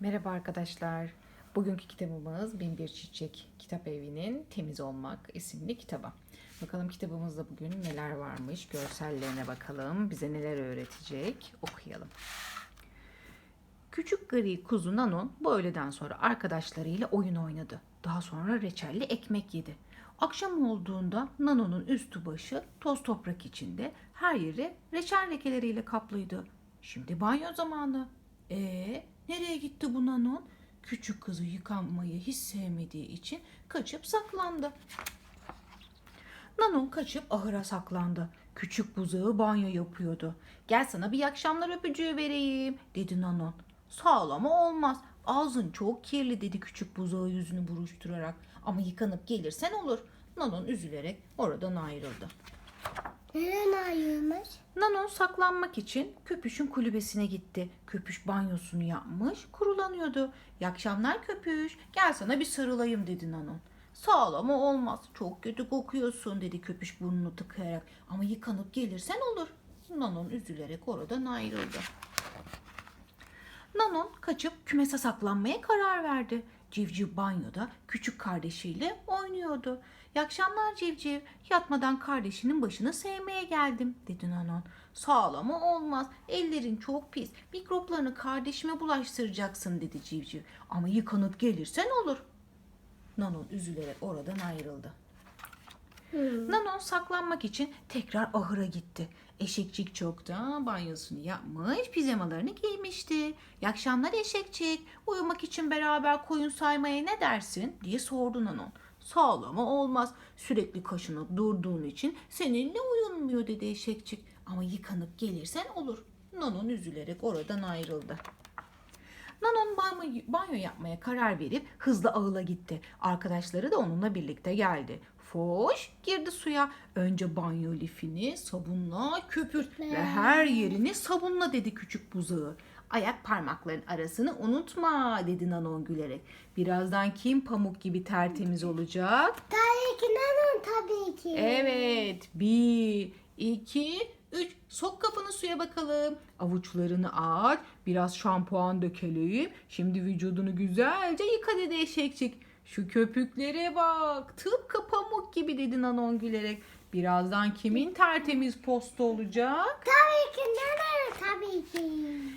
Merhaba arkadaşlar. Bugünkü kitabımız Binbir Çiçek Kitap Evi'nin Temiz Olmak isimli kitabı. Bakalım kitabımızda bugün neler varmış. Görsellerine bakalım. Bize neler öğretecek. Okuyalım. Küçük gri kuzu Nanon bu öğleden sonra arkadaşlarıyla oyun oynadı. Daha sonra reçelli ekmek yedi. Akşam olduğunda Nano'nun üstü başı toz toprak içinde her yeri reçel lekeleriyle kaplıydı. Şimdi banyo zamanı. Ee, nereye gitti bu Nanon? Küçük kızı yıkanmayı hiç sevmediği için kaçıp saklandı. Nanon kaçıp ahıra saklandı. Küçük buzağı banyo yapıyordu. Gel sana bir akşamlar öpücüğü vereyim dedi Nanon. Sağlama olmaz. Ağzın çok kirli dedi küçük buzağı yüzünü buruşturarak. Ama yıkanıp gelirsen olur. Nanon üzülerek oradan ayrıldı. Neden ayırmış? Nanon saklanmak için Köpüş'ün kulübesine gitti. Köpüş banyosunu yapmış, kurulanıyordu. İyi akşamlar Köpüş, gel sana bir sarılayım dedi Nanon. Sağ ol ama olmaz. Çok kötü kokuyorsun dedi Köpüş burnunu tıkayarak. Ama yıkanıp gelirsen olur. Nanon üzülerek oradan ayrıldı. Nanon kaçıp kümese saklanmaya karar verdi. Civciv banyoda küçük kardeşiyle oynuyordu. İyi akşamlar Civciv. Yatmadan kardeşinin başını sevmeye geldim dedi Nanon. Sağ ol ama olmaz. Ellerin çok pis. Mikroplarını kardeşime bulaştıracaksın dedi Civciv. Ama yıkanıp gelirsen olur. Nanon üzülerek oradan ayrıldı. Nanon saklanmak için tekrar ahıra gitti. Eşekçik çoktan banyosunu yapmış, pijamalarını giymişti. İyi akşamlar eşekçik. Uyumak için beraber koyun saymaya ne dersin? diye sordu Nanon. Sağlama olmaz. Sürekli kaşınıp durduğun için seninle uyunmuyor dedi eşekçik. Ama yıkanıp gelirsen olur. Nanon üzülerek oradan ayrıldı. Nanon banyo, banyo yapmaya karar verip hızlı ağıla gitti. Arkadaşları da onunla birlikte geldi. Foş girdi suya. Önce banyo lifini sabunla köpürt ve her yerini sabunla dedi küçük buzağı. Ayak parmakların arasını unutma dedi Nanon gülerek. Birazdan kim pamuk gibi tertemiz olacak? Tabii ki neden tabii ki. Evet. Bir, iki, üç. Sok kafanı suya bakalım. Avuçlarını aç. Biraz şampuan dökelim. Şimdi vücudunu güzelce yıka dedi eşekçik. Şu köpüklere bak. Tıpkı pamuk gibi dedi Nanon gülerek. Birazdan kimin tertemiz posta olacak? Tabii ki neden tabii ki.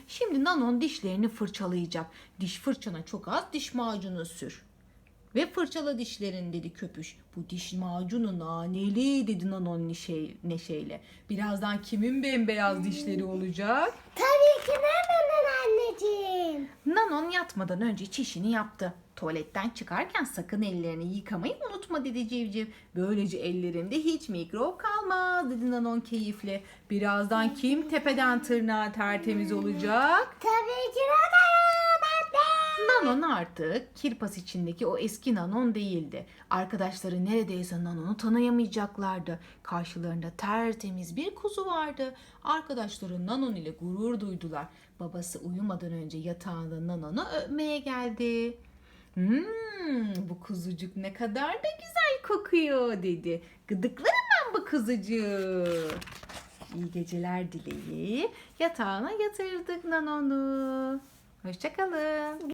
Şimdi Nanon dişlerini fırçalayacak. Diş fırçana çok az diş macunu sür. Ve fırçala dişlerini dedi köpüş. Bu diş macunu naneli dedi Nanon neşe, neşeyle. Birazdan kimin bembeyaz dişleri olacak? Tabii ki anneciğim. Nanon yatmadan önce çişini yaptı. Tuvaletten çıkarken sakın ellerini yıkamayı unutma dedi civciv. Böylece ellerinde hiç mikrop kalmaz dedi Nanon keyifle. Birazdan kim tepeden tırnağa tertemiz olacak? Tabii ki anne. Nanon artık kirpas içindeki o eski Nanon değildi. Arkadaşları neredeyse Nanon'u tanıyamayacaklardı. Karşılarında tertemiz bir kuzu vardı. Arkadaşları Nanon ile gurur duydular. Babası uyumadan önce yatağında Nanon'u öpmeye geldi. Hmm, bu kuzucuk ne kadar da güzel kokuyor dedi. Gıdıklarım ben bu kuzucuğu. İyi geceler dileyip yatağına yatırdık Nanon'u. Hoşçakalın.